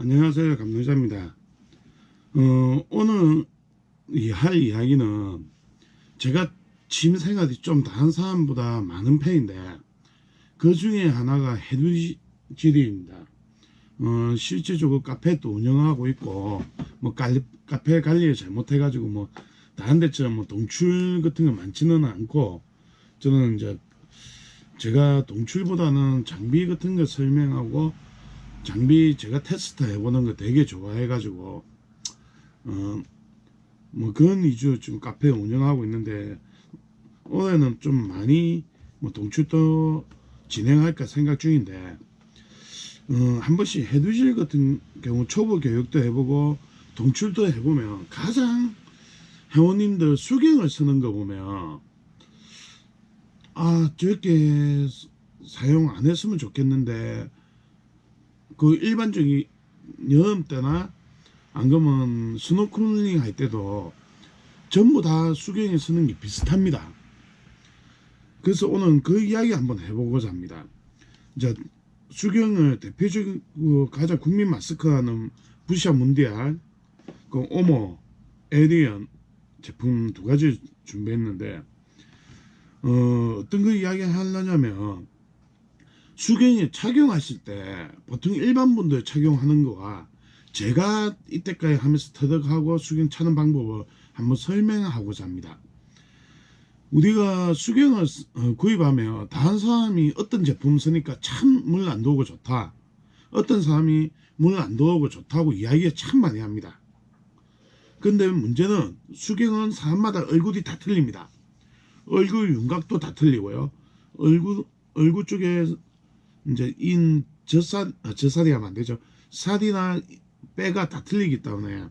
안녕하세요. 감독자입니다. 어, 오늘 이할 이야기는 제가 취미생활이 좀 다른 사람보다 많은 편인데 그 중에 하나가 해루질입니다. 어, 실제적으로 카페도 운영하고 있고 뭐 관리, 카페 관리를 잘못해 가지고 뭐 다른 데처럼 뭐 동출 같은 거 많지는 않고 저는 이제 제가 동출보다는 장비 같은 거 설명하고 장비 제가 테스트 해보는 거 되게 좋아해가지고 어 뭐 그런 위주 좀 카페 운영하고 있는데 올해는 좀 많이 뭐 동출도 진행할까 생각 중인데 어, 한 번씩 해두질 같은 경우 초보 교육도 해보고 동출도 해보면 가장 회원님들 수경을 쓰는 거 보면 아 저렇게 사용 안 했으면 좋겠는데 그 일반적인 여름 때나 안 그러면 스노클링 할 때도 전부 다 수경에 쓰는 게 비슷합니다. 그래서 오늘 그 이야기 한번 해보고자 합니다. 이제 수경을 대표적으로 가장 국민 마스크하는 부샤 문디알, 그 오모, 에리언 제품 두 가지 준비했는데 어, 어떤 거 이야기 하려냐면 수경에 착용하실 때 보통 일반 분들 착용하는 거와 제가 이때까지 하면서 터득하고 수경 차는 방법을 한번 설명하고자 합니다. 우리가 수경을 어, 구입하면 다른 사람이 어떤 제품 쓰니까 참 물 안 들어오고 좋다. 어떤 사람이 물 안 들어오고 좋다고 이야기를 참 많이 합니다. 근데 문제는 수경은 사람마다 얼굴이 다 틀립니다. 얼굴 윤곽도 다 틀리고요. 얼굴 얼굴 쪽에 이제 인 아, 젖살이 하면 안 되죠. 살이나 빼가 다 틀리기 때문에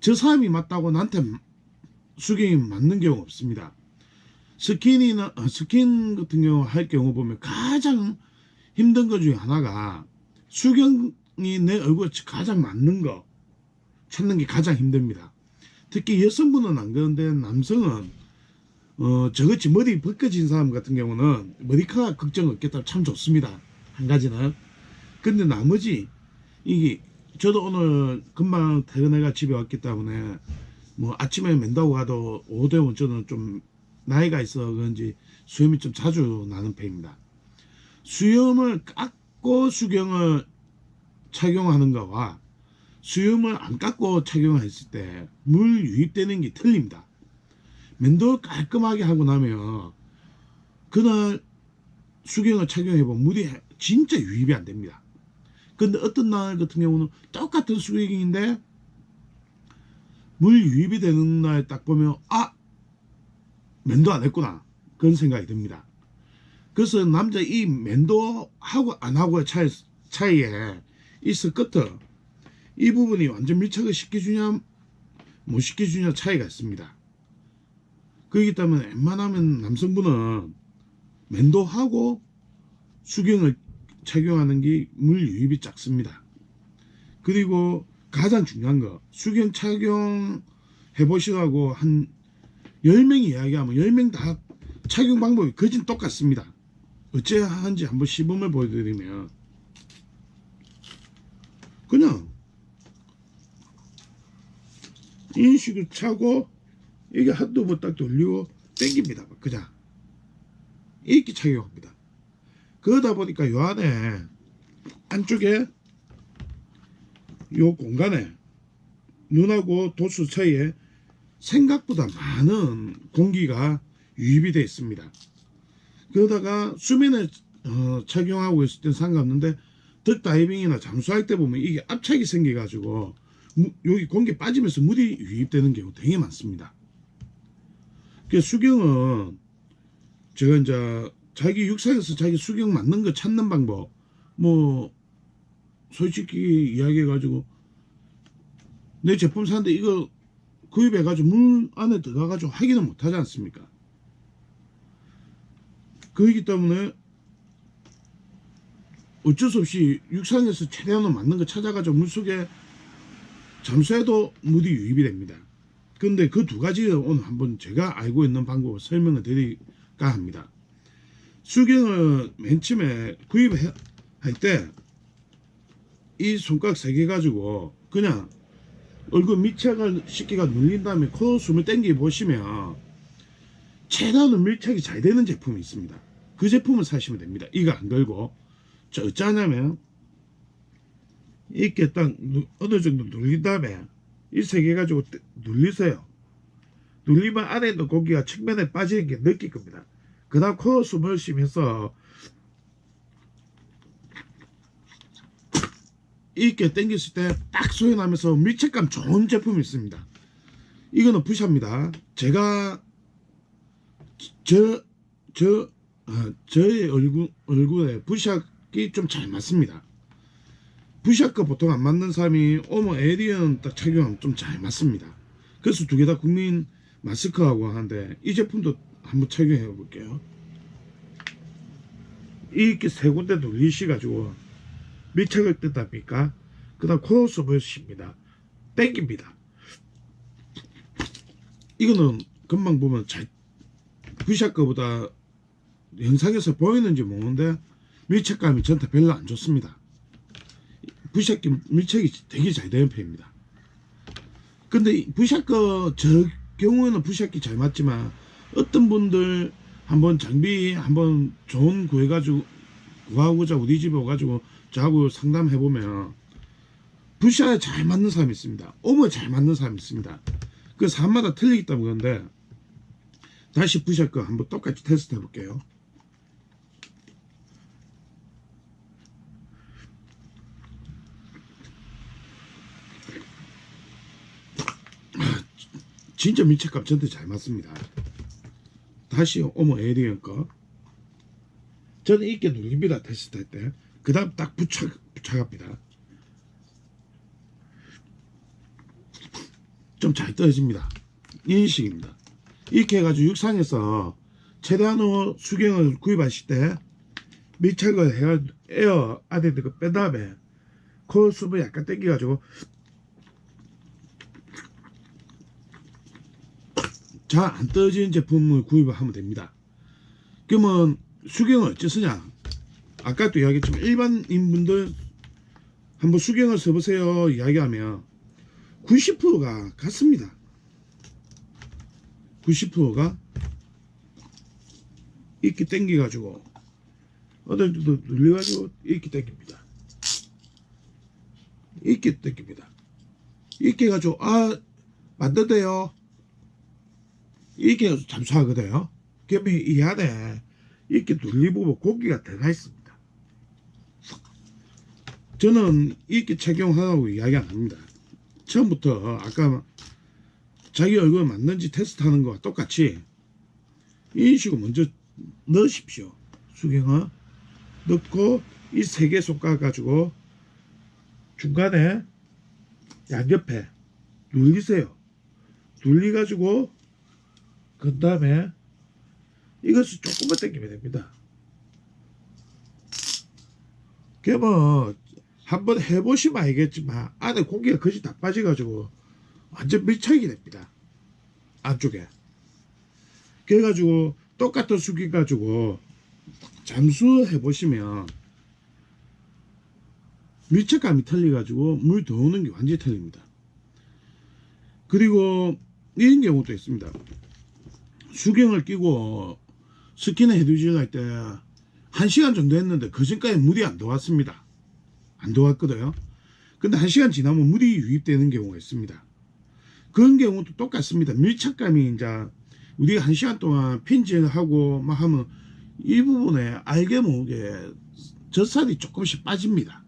저 사람이 맞다고 나한테 수경이 맞는 경우 없습니다. 스킨이나 어, 스킨 같은 경우 할 경우 보면 가장 힘든 것 중에 하나가 수경이 내 얼굴에 가장 맞는 거 찾는 게 가장 힘듭니다. 특히 여성분은 안 그런데 남성은 어 저같이 머리 벗겨진 사람 같은 경우는 머리카락 걱정 없겠다 참 좋습니다. 한 가지는 근데 나머지 이게 저도 오늘 금방 퇴근해가 집에 왔기 때문에 뭐 아침에 맨다고 가도 오후 되면 저는 좀 나이가 있어 그런지 수염이 좀 자주 나는 편입니다. 수염을 깎고 수경을 착용하는 거와 수염을 안 깎고 착용했을 때 물 유입되는 게 틀립니다. 면도 깔끔하게 하고 나면 그날 수경을 착용해보면 물이 진짜 유입이 안 됩니다. 근데 어떤 날 같은 경우는 똑같은 수경인데 물 유입이 되는 날 딱 보면 아 면도 안 했구나 그런 생각이 듭니다. 그래서 남자 이 면도 하고 안 하고의 차이, 차이에 있을 끝을 이 부분이 완전 밀착을 시켜주냐 못 시켜주냐 차이가 있습니다. 그렇기 때문에 웬만하면 남성분은 면도하고 수경을 착용하는 게 물 유입이 작습니다. 그리고 가장 중요한 거 수경 착용 해보시라고 한 10명이 이야기하면 10명 다 착용 방법이 거진 똑같습니다. 어째 하는지 한번 시범을 보여드리면 그냥 식으로 차고 이게 한두 번 딱 돌리고 당깁니다. 그냥 이렇게 착용합니다. 그러다 보니까 요 안에 안쪽에 요 공간에 눈하고 도수 차이에 생각보다 많은 공기가 유입이 되어 있습니다. 그러다가 수면에 어, 착용하고 있을 땐 상관없는데 덕다이빙이나 잠수할 때 보면 이게 압착이 생겨가지고 무- 여기 공기 빠지면서 물이 유입되는 경우 되게 많습니다. 그 수경은 제가 이제 자기 육상에서 자기 수경 맞는 거 찾는 방법 뭐 솔직히 이야기해 가지고 내 제품 사는데 이거 구입해 가지고 물 안에 들어가 가지고 확인을 못 하지 않습니까? 그렇기 때문에 어쩔 수 없이 육상에서 최대한으로 맞는 거 찾아가지고 물속에 잠수해도 물이 유입이 됩니다. 근데 그 두 가지를 오늘 한번 제가 알고 있는 방법을 설명을 드릴까 합니다. 수경을 맨 처음에 구입할 때 이 손가락 세 개 가지고 그냥 얼굴 밀착을 시키가 눌린 다음에 코 숨을 땡겨 보시면 최대한 밀착이 잘 되는 제품이 있습니다. 그 제품을 사시면 됩니다. 이거 안 걸고 저 어쩌냐면 이렇게 딱 누- 어느 정도 눌린 다음에 이 세 개 가지고 떼- 눌리세요. 눌리면 안에 있는 고기가 측면에 빠지는 게 느낄 겁니다. 그 다음 코 숨을 쉬면서 이렇게 당겼을 때 딱 소리 나면서 밀착감 좋은 제품이 있습니다. 이거는 부샤입니다. 제가 저, 저, 아, 저의 얼굴, 얼굴에 부샥이 좀 잘 맞습니다. 부샥과 보통 안 맞는 사람이 오모 에리언 딱 착용하면 좀 잘 맞습니다. 그래서 두 개 다 국민 마스크하고 하는데 이 제품도 한번 착용해 볼게요. 이렇게 세 군데 눌리셔가지고 밀착을 뜯다 보니까 그 다음 코스을 쉽니다. 땡깁니다. 이거는 금방 보면 잘 부샷 거보다 영상에서 보이는지 모르는데 밀착감이 전체 별로 안 좋습니다. 부샷기 밀착이 되게 잘 되는 편입니다. 근데 이 부샷 거저 경우에는 부샷기 잘 맞지만 어떤 분들 한번 장비 한번 좋은 구해가지고 구하고자 우리 집에 와가지고 저하고 상담해 보면 부샷에 잘 맞는 사람이 있습니다. 오버 잘 맞는 사람이 있습니다. 그 사람마다 틀리기 때문에 다시 부샷 거 한번 똑같이 테스트 해볼게요. 아, 진짜 밀착감 저한테 잘 맞습니다. 다시 오모 에리언 거. 저는 이렇게 눌립니다. 테스트 할 때. 그 다음 딱 부착, 부착합니다. 좀 잘 떨어집니다. 인식입니다. 이렇게 해가지고 육상에서 최대한으로 수경을 구입하실 때 밀착을 해가 에어 안에 있는 거뺀 다음에 코 숨을 약간 당겨가지고 잘 안 떨어지는 제품을 구입을 하면 됩니다. 그러면 수경을 어찌 쓰냐? 아까도 이야기했지만 일반인 분들 한번 수경을 써보세요 이야기하면 90%가 같습니다. 90%가 이렇게 당겨가지고 어떨 때도 눌려가지고 이렇게 당깁니다. 이렇게 당깁니다. 이렇게 해가지고 아 만든대요. 이렇게 잠수하거든요. 그러면 이 안에 이렇게 눌리보면 고기가 들어가 있습니다. 저는 이렇게 착용하라고 이야기 안 합니다. 처음부터 아까 자기 얼굴 맞는지 테스트하는 거와 똑같이 인식을 먼저 넣으십시오. 수경을 넣고 이 세 개 손가락 가지고 중간에 양옆에 눌리세요. 눌리 가지고 그 다음에 이것을 조금만 당기면 됩니다. 그러면 한번 해보시면 알겠지만 안에 공기가 거의 다 빠져가지고 완전 밀착이 됩니다. 안쪽에. 그래가지고 똑같은 수기 가지고 잠수해 보시면 밀착감이 틀려가지고 물 들어오는 게 완전히 틀립니다. 그리고 이런 경우도 있습니다. 수경을 끼고 스킨 헤드질 할때한 시간 정도 했는데 그 전까지 물이 안 들어왔습니다. 안 들어왔거든요. 근데 한 시간 지나면 물이 유입되는 경우가 있습니다. 그런 경우도 똑같습니다. 밀착감이 이제 우리가 한 시간 동안 핀질하고 막 하면 이 부분에 알게 모르게 젖살이 조금씩 빠집니다.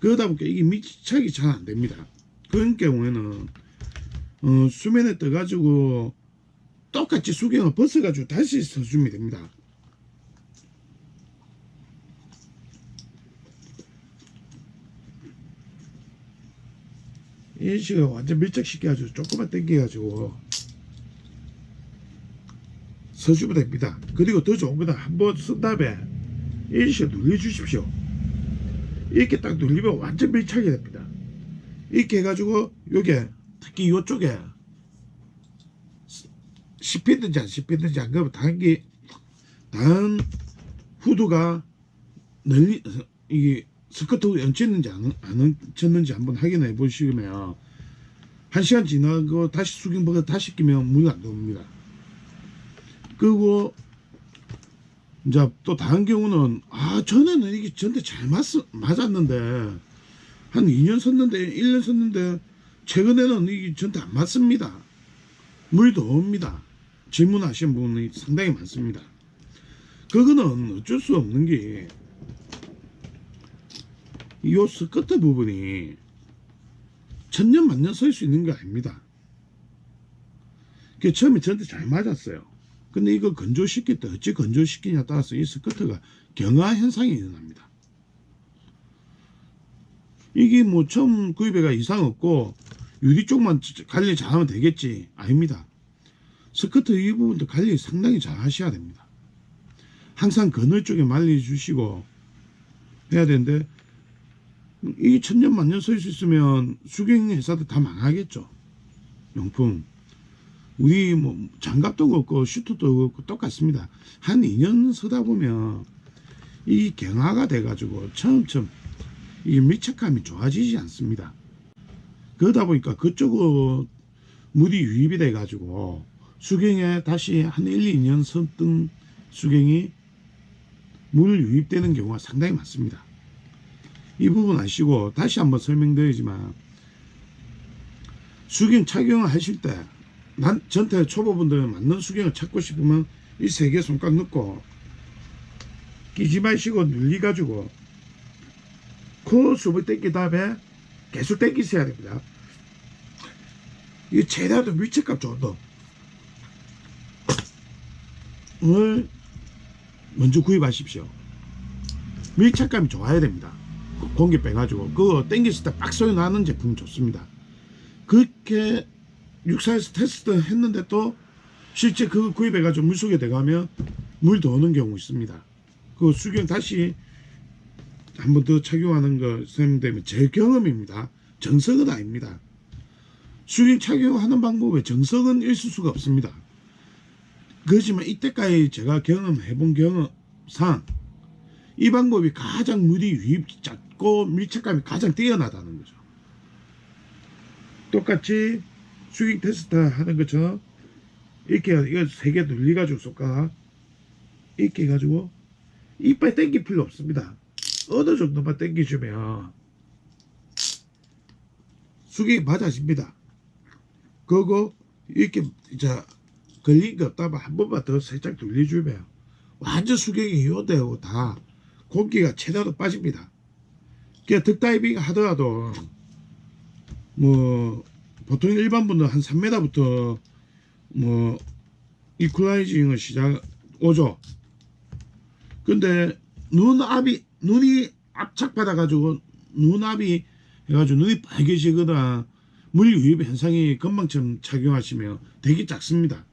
그러다 보니까 이게 밀착이 잘 안 됩니다. 그런 경우에는 어, 수면에 떠가지고 똑같이 수경을 벗어가지고 다시 써주면 됩니다. 이 식을 완전 밀착시켜가지고 조금만 당겨가지고 서주면 됩니다. 그리고 더 좋은 거는 한번 쓴 다음에 이 식을 눌러주십시오. 이렇게 딱 눌리면 완전 밀착이 됩니다. 이렇게 해가지고 요게 특히 이쪽에 씹히는지 안 씹히는지 안 그러면 단기 단 후드가 널리 이게 스커트 얹혔는지 안, 안 얹혔는지 한번 확인해 보시면 한 시간 지나고 다시 수경버가 다시 끼면 물이 안 들어옵니다. 그리고 이제 또 다른 경우는 아 전에는 이게 전대 잘 맞, 맞았는데 한 2년 썼는데 1년 썼는데 최근에는 이게 전대 안 맞습니다. 물이 더 옵니다. 질문하신 분이 상당히 많습니다. 그거는 어쩔 수 없는 게, 이 스커트 부분이 천년 만년 설 수 있는 게 아닙니다. 그 처음에 저한테 잘 맞았어요. 근데 이거 건조시킬 때 어찌 건조시키냐에 따라서 이 스커트가 경화 현상이 일어납니다. 이게 뭐 처음 구입해가 이상 없고 유리 쪽만 관리 잘하면 되겠지 아닙니다. 스커트 이 부분도 관리 상당히 잘 하셔야 됩니다. 항상 그늘 쪽에 말려주시고 해야 되는데 이게 천년 만년 설수 있으면 수경 회사도 다 망하겠죠. 용품. 우리 뭐 장갑도 그렇고 슈트도 그렇고 똑같습니다. 한 2년 서다 보면 이 경화가 돼가지고 처음처럼 이 밀착감이 좋아지지 않습니다. 그러다 보니까 그쪽으로 물이 유입이 돼가지고 수경에 다시 한 1, 2년 썼던 수경이 물 유입되는 경우가 상당히 많습니다. 이 부분 아시고 다시 한번 설명드리지만 수경 착용을 하실 때 난 전체 초보분들 맞는 수경을 찾고 싶으면 이 세 개 손가락 넣고 끼지 마시고 눌리가지고 코 수을 땡긴 다음에 계속 땡기셔야 됩니다. 이게 최대한 좋은 거. 을 먼저 구입하십시오. 밀착감이 좋아야 됩니다. 그 공기 빼가지고 그거 땡겼을 때 빡 소리 나는 제품 좋습니다. 그렇게 육사에서 테스트 했는데 또 실제 그거 구입해가지고 물속에 들어가면 물더 오는 경우 있습니다. 그 수경 다시 한 번 더 착용하는 거 설명되면 제 경험입니다. 정석은 아닙니다. 수경 착용하는 방법에 정석은 있을 수가 없습니다. 그렇지만 이때까지 제가 경험해 본 경험상 이 방법이 가장 물이 유입 작고 밀착감이 가장 뛰어나다는 거죠. 똑같이 수익 테스트 하는 것처럼 이렇게 이거 세 개 눌리가지고 쏙가 이렇게 해가지고 이빨 땡길 필요 없습니다. 어느 정도만 땡기주면 수익이 맞아집니다. 그거 이렇게 이제 걸린 게 없다면 한 번만 더 살짝 돌려주면 완전 수경이 요되고 다 공기가 최대로 빠집니다. 그러니까 득다이빙 하더라도 뭐 보통 일반 분들 한 3m부터 뭐 이퀄라이징을 시작 오죠. 근데 눈압이 눈이 압착받아 가지고 눈압이 해가지고 눈이 빨개지거나 물 유입 현상이 금방처럼 착용하시면 되게 작습니다.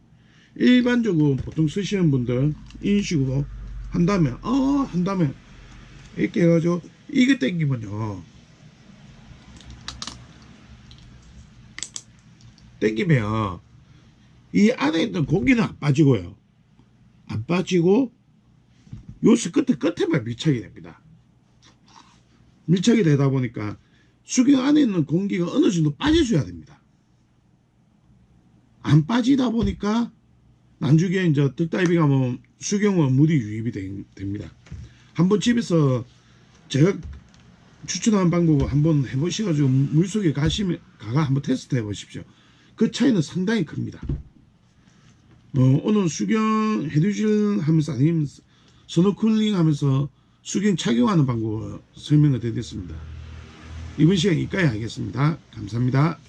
일반적으로 보통 쓰시는 분들 이런 식으로 한다면 어 한다면 이렇게 해가지고 이게 땡기면요. 땡기면 이 안에 있는 공기는 안 빠지고요. 안 빠지고 요 스커트 끝에만 밀착이 됩니다. 밀착이 되다 보니까 수경 안에 있는 공기가 어느 정도 빠져줘야 됩니다. 안 빠지다 보니까 나중에 이제 득다이빙 하면 수경은 물이 유입이 되- 됩니다. 한번 집에서 제가 추천하는 방법을 한번 해보셔가지고 물속에 가시면 가가 한번 테스트 해보십시오. 그 차이는 상당히 큽니다. 어, 오늘 수경 헤드질 하면서 아니면 스노클링 하면서 수경 착용하는 방법을 설명을 드렸습니다. 이번 시간 여기까지 하겠습니다. 감사합니다.